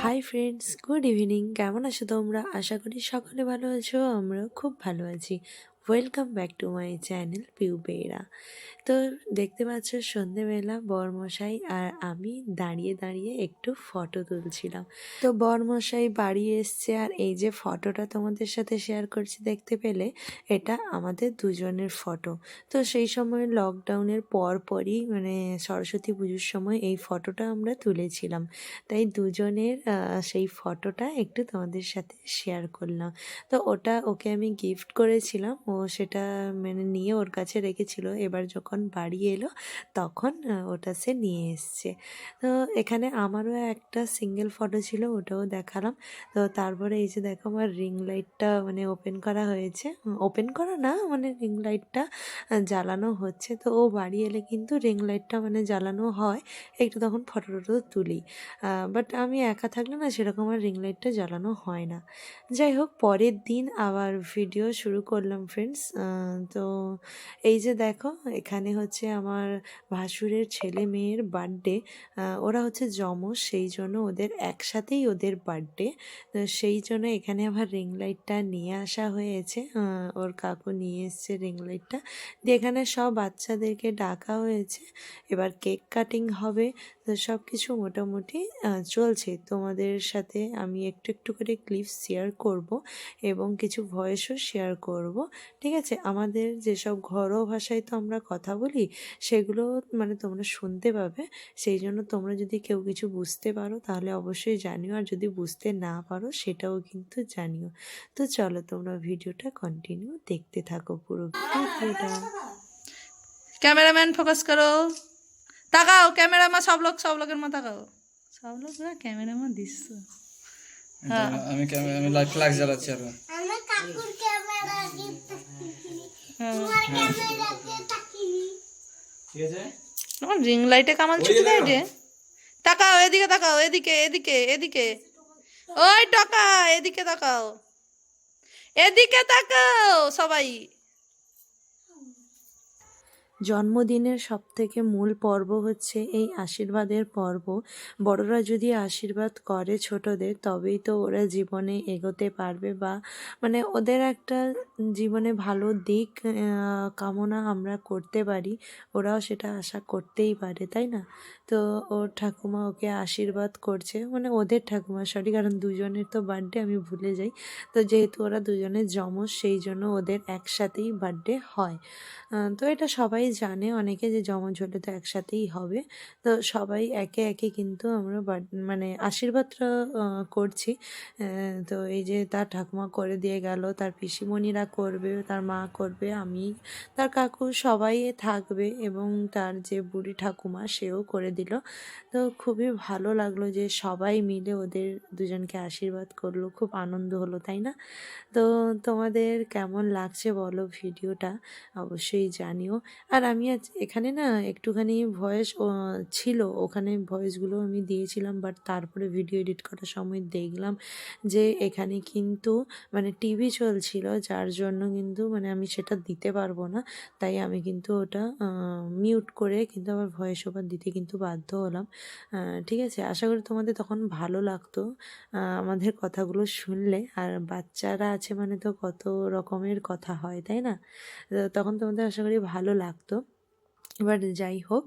Hi friends good evening কেমন আছো তোমরা? আশা করি সকলে ভালো আছো, আমরাও খুব ভালো আছি। Welcome back to my channel Piu বেড়া তো দেখতে পাচ্ছ, সন্ধেবেলা বরমশাই আর আমি দাঁড়িয়ে দাঁড়িয়ে একটু ফটো তুলছিলাম। তো বরমশাই বাড়ি এসছে আর এই যে ফটোটা তোমাদের সাথে শেয়ার করছি দেখতে পেলে, এটা আমাদের দুজনের ফটো তো সেই সময় লকডাউনের পর পরই মানে সরস্বতী পুজোর সময় এই ফটোটা আমরা তুলেছিলাম। তাই দুজনের সেই ফটোটা একটু তোমাদের সাথে শেয়ার করলাম। তো ওটা ওকে আমি গিফট করেছিলাম। ও সেটা মানে নিয়ে ওর কাছে রেখেছিল। এবার যখন বাড়ি এলো, তখন ওটা সে নিয়ে এসছে। তো এখানে আমারও একটা সিঙ্গেল ফটো ছিল, ওটাও দেখালাম। তো তারপরে এই যে দেখো, আমার রিং লাইটটা মানে ওপেন করা হয়েছে। ওপেন করা না মানে রিং লাইটটা জ্বালানো হচ্ছে। তো ও বাড়ি এলে কিন্তু রিং লাইটটা মানে জ্বালানো হয়, একটু তখন ফটো টটো তুলি। বাট আমি একা থাকলে না, সেরকম আর রিং লাইটটা জ্বালানো হয় না। যাই হোক, পরের দিন আবার ভিডিও শুরু করলাম ফ্রেন্ডস তো এই যে দেখো, এখানে হচ্ছে আমার ভাসুরের ছেলে মেয়ের বার্থডে ওরা হচ্ছে যমজ, সেই জন্য ওদের একসাথেই ওদের বার্থডে তো সেই জন্য এখানে আবার রিং লাইটটা নিয়ে আসা হয়েছে ওর কাকু নিয়ে এসছে রিং লাইটটা দিয়ে এখানে সব বাচ্চাদেরকে ডাকা হয়েছে, এবার কেক কাটিং হবে, তো সব কিছু মোটামুটি চলছে, তোমাদের সাথে আমি একটু একটু করে ক্লিপস শেয়ার করব, এবং কিছু ভয়েসও শেয়ার করব ঠিক আছে? আমাদের যেসব ঘরোয়া ভাষায় তো আমরা কথা বলি, সেগুলো মানে তোমরা শুনতে পাবে। সেই জন্য তোমরা যদি কেউ কিছু বুঝতে পারো, তাহলে অবশ্যই জানিও। আর যদি বুঝতে না পারো, সেটাও কিন্তু জানিও। তো চলো তোমরা ভিডিওটা কন্টিনিউ দেখতে থাকো পুরো ভিডিওটা। ক্যামেরাম্যান ফোকাস করো। তাকাও, ক্যামেরাম্যান, সব লোক, সব লোকের মতো তাকাও। সব লোক না ক্যামেরাম্যান দিচ্ছ। আমি ক্যামেরা আমি লাইট ফ্ল্যাশ জ্বালাচ্ছি আর। আমার কাকুর ক্যামেরা দিতে হ্যাঁ। তোমার ক্যামেরা তাকিনি। ঠিক আছে? না রিং লাইটে কামাল ছুটি দেয় রে তাকাও এদিকে তাকাও এদিকে এদিকে এদিকে। ওই টাকা এদিকে তাকাও। এদিকে তাকাও সবাই। জন্মদিনের সব থেকে মূল পর্ব হচ্ছে এই আশীর্বাদের পর্ব। বড়রা যদি আশীর্বাদ করে ছোটদের, তবেই তো ওরা জীবনে এগোতে পারবে বা মানে ওদের একটা জীবনে ভালো দিক কামনা আমরা করতে পারি, ওরাও সেটা আশা করতেই পারে, তাই না? তো ওর ঠাকুমা ওকে আশীর্বাদ করছে মানে ওদের ঠাকুমা সরি কারণ দুজনের তো বার্থডে আমি ভুলে যাই। তো যেহেতু ওরা দুজনের যমজ, সেই জন্য ওদের একসাথেই বার্থডে হয়। তো এটা সবাই জানে অনেকে যে জমজ হলে তো একসাথেই হবে। তো সবাই একে একে কিন্তু আমরা মানে আশীর্বাদটা করছি। তো এই যে তার ঠাকুমা করে দিয়ে গেল, তার পিসিমণিরা করবে, তার মা করবে, আমি, তার কাকু সবাই থাকবে এবং তার যে বুড়ি ঠাকুমা সেও করে দিল। তো খুবই ভালো লাগল যে সবাই মিলে ওদের দুজনকে আশীর্বাদ করল, খুব আনন্দ হলো, তাই না? তো তোমাদের কেমন লাগছে বলো ভিডিওটা? অবশ্যই জানিও। আর আমি আজ এখানে না একটুখানি ভয়েস ছিল। ওখানে ভয়েসগুলো আমি দিয়েছিলাম বাট তারপরে ভিডিও এডিট করার সময় দেখলাম যে এখানে কিন্তু মানে টিভি চলছিল, যার জন্য কিন্তু মানে আমি সেটা দিতে পারব না। তাই আমি কিন্তু ওটা মিউট করে কিন্তু আবার ভয়েস ওভার দিতে কিন্তু বাধ্য হলাম। ঠিক আছে? আশা করি তোমাদের তখন ভালো লাগতো আমাদের কথাগুলো শুনলে। আর বাচ্চারা আছে মানে তো কত রকমের কথা হয়, তাই না? তখন তোমাদের আশা করি ভালো লাগতো। এবার যাই হোক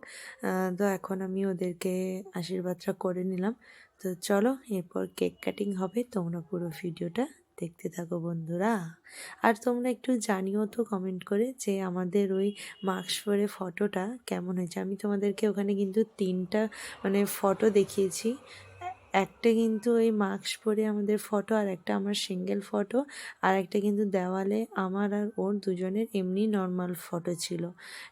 তো এখন আমি ওদেরকে আশীর্বাদটা করে নিলাম। তো চলো, এরপর কেক কাটিং হবে। তোমরা পুরো ভিডিওটা দেখতে থাকো বন্ধুরা। আর তোমরা একটু জানিও তো কমেন্ট করে যে আমাদের ওই মাস্ক পরে ফটোটা কেমন হয়েছে। আমি তোমাদেরকে ওখানে কিন্তু তিনটা মানে ফটো দেখিয়েছি। একটা কিন্তু ওই মাস্ক পরে আমাদের ফটো, আর একটা আমার সিঙ্গেল ফটো, আর একটা কিন্তু দেওয়ালে আমার আর ওর দুজনের এমনি নর্মাল ফটো ছিল।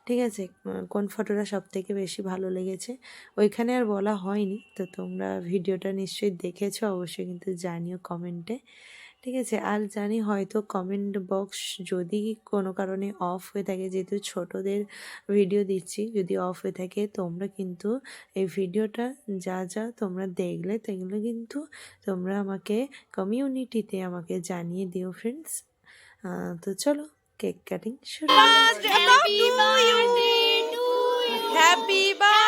ঠিক আছে? কোন ফটোটা সব থেকে বেশি ভালো লেগেছে? ওইখানে আর বলা হয়নি, তো তোমরা ভিডিওটা নিশ্চয়ই দেখেছ, অবশ্যই কিন্তু জানিও কমেন্টে। ঠিক আছে আর জানি হয়তো কমেন্ট বক্স যদি কোনো কারণে অফ হয়ে থাকে যেহেতু ছোটদের ভিডিও দিচ্ছি যদি অফ হয়ে থাকে তোমরা কিন্তু এই ভিডিওটা যা যা তোমরা দেখলে সেগুলো কিন্তু তোমরা আমাকে কমিউনিটিতে আমাকে জানিয়ে দিও ফ্রেন্ডস তো চলো কেক কাটিং শুরু happy birthday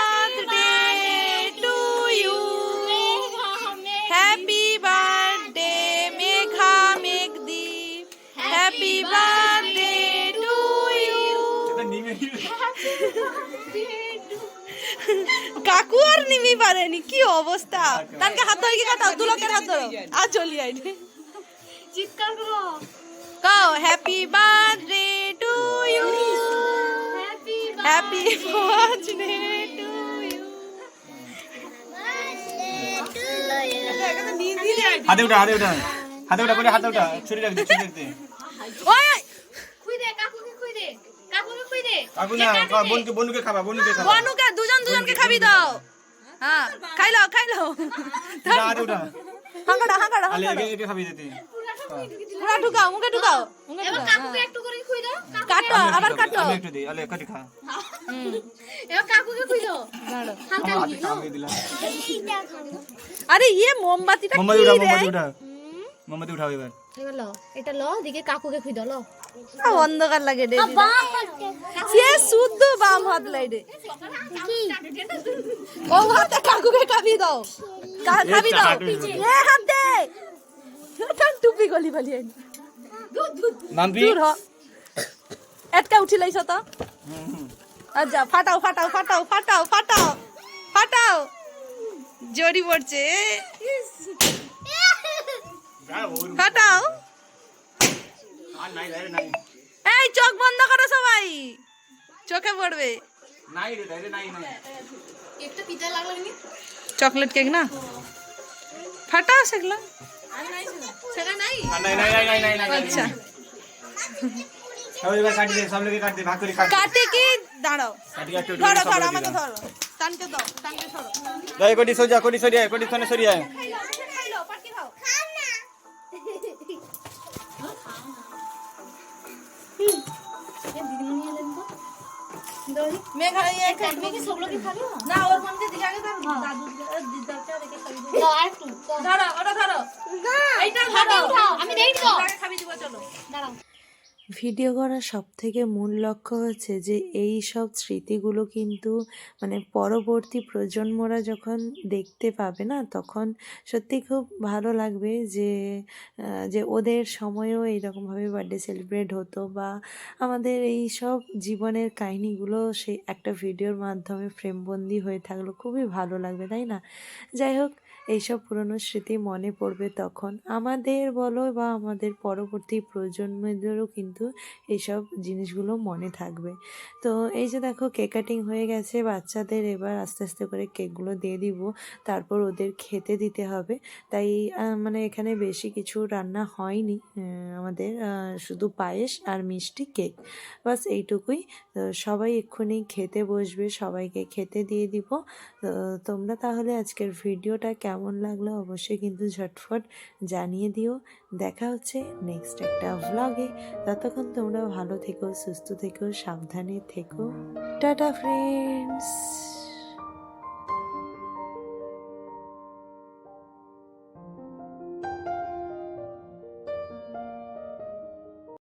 birthday to you. কাকু আর নিমি পারেনি কি অবস্থা? তাকে হাত ধরে কি কাটাও? তুলকের হাত ধরো। আর চলি আইনি চিৎকার করো। কাও happy birthday to you happy birthday to you হাতে উঠা হাতে উঠা। হাতে উঠা করে হাতে উঠা। ছুরি রাখ ছুরি রাখ ওই খুই দে কাকুকে খুই দে কাকুকে খুই দে। কাকু না বোনকে বোনকে খাবা বোনকে খাবা। বনুকে দুজন দুজনকে খাবি দাও। হ্যাঁ খাই লাও খাই লাও উঠা। হাঙ্গাড়া হাঙ্গাড়া একে একে খাবি দিতে পুরা ঢুকাও মুখে ঢুকাও মুখে এবার ঢুকাও কাকুকে একটু করে খুই দাও কাটো আবার কাটো। আমি একটু দিই আলে কাটি খা। এবার কাকুকে খুই দাও। দাঁড়াও। হালকা আমার দিবি হাতে খাওয়াই দিলাম আরে ইয়ে মোমবাতিটা মোমবাতি কি উঠা রে? মোমবাতি উঠা। মোমবাতি উঠাও এবার। এবার ল। এটা ল দিকে কাকুকে খুই দাও ল অন্ধকার লাগে রে সে শুদ্ধ বাম হাত লাইডে ও হাতে কাকুকে খাবি দাও। কা- খাবি দাও। এ হাত! দে টান টুপি গলি বলি মাম্পি দূর হ। এটকা উঠি লাইছ তো? আচ্ছা ফাটাও ফাটাও ফাটাও ফাটাও ফাটাও ফাটাও। জড়ি পড়ছে ইস, ফাটাও নাই রে নাই এই চোখ বন্ধ করো সবাই। চোখে পড়বে। নাই রে রে নাই নাই। একটা পিতা লাগল নি চকলেট কেক না? ফাটাও সেগুলো। আচ্ছা। কাটি কি? দাঁড়াও। ধরো ধরো আমাকে ধরো। টানকে দাও টানকে ধরো কোটি সোজা কোটি সরিয়া কোটি সরিয়া মেঘা খাই লোকে খাবে? না ওর মধ্যে দিকে আগে ধরো দাদু দিদারটা রেখে খাবি ল আর একটু। ধরো ওটা ধরো। এইটা ধরো। আমি আগে খাবি দিব চলো। দাঁড়াও। ভিডিও করার সব থেকে মূল লক্ষ্য হচ্ছে যে এই সব স্মৃতিগুলো কিন্তু মানে পরবর্তী প্রজন্মরা যখন দেখতে পাবে না, তখন সত্যি খুব ভালো লাগবে যে যে ওদের সময়েও এইরকমভাবে বার্থডে সেলিব্রেট হতো বা আমাদের এই সব জীবনের কাহিনিগুলো সেই একটা ভিডিওর মাধ্যমে ফ্রেমবন্দি হয়ে থাকল। খুবই ভালো লাগবে, তাই না? যাই হোক এইসব পুরনো স্মৃতি মনে পড়বে তখন। আমাদের বলো বা আমাদের পরবর্তী প্রজন্মদেরও কিন্তু এইসব জিনিসগুলো মনে থাকবে। তো এই যে দেখো কেক কাটিং হয়ে গেছে, বাচ্চাদের এবার আস্তে আস্তে করে কেকগুলো দিয়ে দিব। তারপর ওদের খেতে দিতে হবে। তাই মানে এখানে বেশি কিছু রান্না হয়নি আমাদের শুধু পায়েস আর মিষ্টি কেক বাস এইটুকুই। সবাই এক্ষুনি খেতে বসবে, সবাইকে খেতে দিয়ে দিব। তোমরা তাহলে আজকের ভিডিওটা কেমন লাগল অবশ্যই কিন্তু ঝটফট জানিয়ে দিও। দেখা হচ্ছে নেক্সট একটা ভ্লগে ততক্ষণ তোমরা ভালো থেকো, সুস্থ থেকো, সাবধানে থেকো। Tata friends